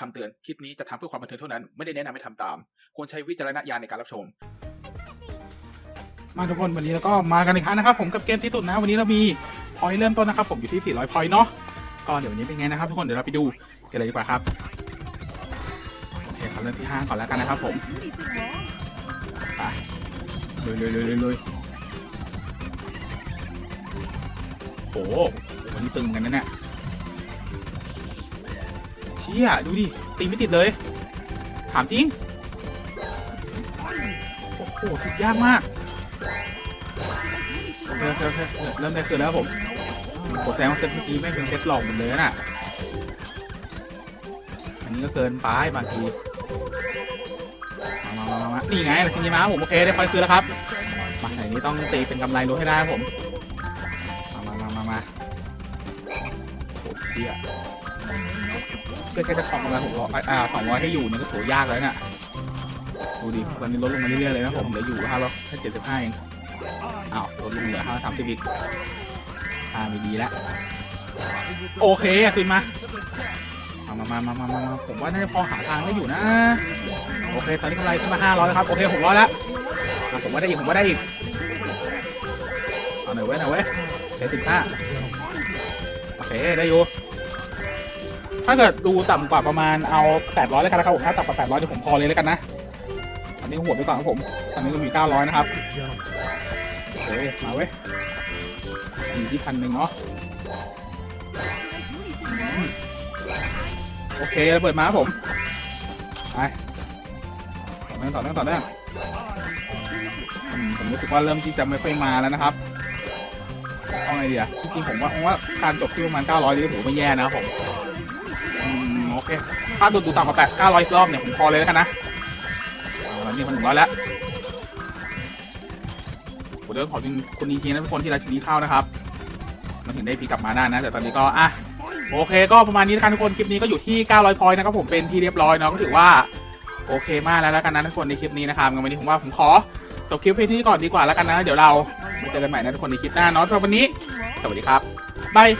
คำเตือนคลิปนี้จะทำเพื่อความบันเทิงเท่านั้น ไม่ได้แนะนำให้ทำตาม ควรใช้วิจารณญาณในการรับชม มาทุกคนวันนี้เราก็มากันอีกครั้งนะครับ ผมกับเกมที่สุดนะวันนี้เรามีพอยต์เริ่มต้นนะครับ ผมอยู่ที่ 400พอยต์เนาะก็เดี๋ยววันนี้เป็นไงนะครับทุกคนเดี๋ยวเราไปดูกันเลยดีกว่าครับโอเคครับเริ่มที่ห้างก่อนแล้วกันนะครับผมไปลุยลุยลุยลุยลุยโหวันนี้ตึงกันนะเนี่ย ชี่ยดูดิ ตีไม่ติดเลย ถามจริง โอ้โหถึกยากมากโอเคโอเคโอเคเริ่มได้คืนแล้วครับผมโหแสดงว่าเซตเมื่อกี้ไม่เป็นเซตหลอกหมดเลยน่ะ อันนี้ก็เกินไปบางทีมามามามานี่ไงทีนี้มาผมโอเคได้คอยคืนแล้วครับ มาไหนนี้ต้องตีเป็นกำไรรู้ให้ได้ครับผม มามามามามาโหเชี่ย เพื่อแค่จะของกำไรหกร้อยอ่าสองร้อยให้อยู่เนี่ยก็โหยากแล้วเนี่ยดูดิตอนนี้ลดลงมาเรื่อยๆเลยนะผมเหลืออยู่ห้าร้อยแค่เจ็ดสิบห้าเองอ้าวลดลงเหลือห้าสามสิบอีกอ่าไม่ดีแล้วโอเคอะคืนมามามามามามามาผมว่าน่าจะพอหาทางได้อยู่นะ โอเค ตอนนี้กำไรขึ้นมาห้าร้อยครับ โอเคหกร้อยแล้วผมว่าได้อีก ผมว่าได้อีก เอาหน่อยเว้ยหน่อยเว้ยเดี๋ยวถึงห้าโอเค ได้อยู่ ถ้าเกิดดูต่ำกว่าประมาณเอาแปดร้อยแล้วกันนะครับผมถ้าต่ำกว่าแปดร้อยเดี๋ยวผมพอเลยแล้วกันนะตอนนี้หัวไปก่อนครับผมตอนนี้เรามีเก้าร้อยนะครับโอเคมาเว้ยอยู่ที่พันหนึ่งเนาะโอเคระเบิดมาครับผมไปต่อเนื่องต่อเนื่องต่อเนื่องผมรู้สึกว่าเริ่มที่จะไม่ค่อยมาแล้วนะครับเอาไงดีอะจริงๆผมว่าผมว่าการจบที่ประมาณ900นี่ผมไม่แย่นะครับผม โอเค ถ้าดูดูต่ำกว่าแปด900อีกรอบเนี่ยผมพอเลยแล้วกันนะเอานี่มันถึงร้อยแล้วผมเดี๋ยวขอบคุณคุณจริงๆนะทุกคนที่รักชิ้นนี้เข้านะครับ มันถึงได้พีกลับมาได้นะ แต่ตอนนี้ก็อะโอเค ก็ประมาณนี้แล้วกันทุกคนคลิปนี้ก็อยู่ที่900พอยต์นะครับผมเป็นที่เรียบร้อยเนาะก็ถือว่าโอเคมากแล้วแล้วกันนะทุกคนในคลิปนี้นะครับงั้นวันนี้ผมว่าผมขอจบคลิปเพียงเท่านี้ก่อนดีกว่าแล้วกันนะ เดี๋ยวเรามาเจอกันใหม่นะทุกคนในคลิปหน้าเนาะสำหรับวันนี้ สวัสดีครับบาย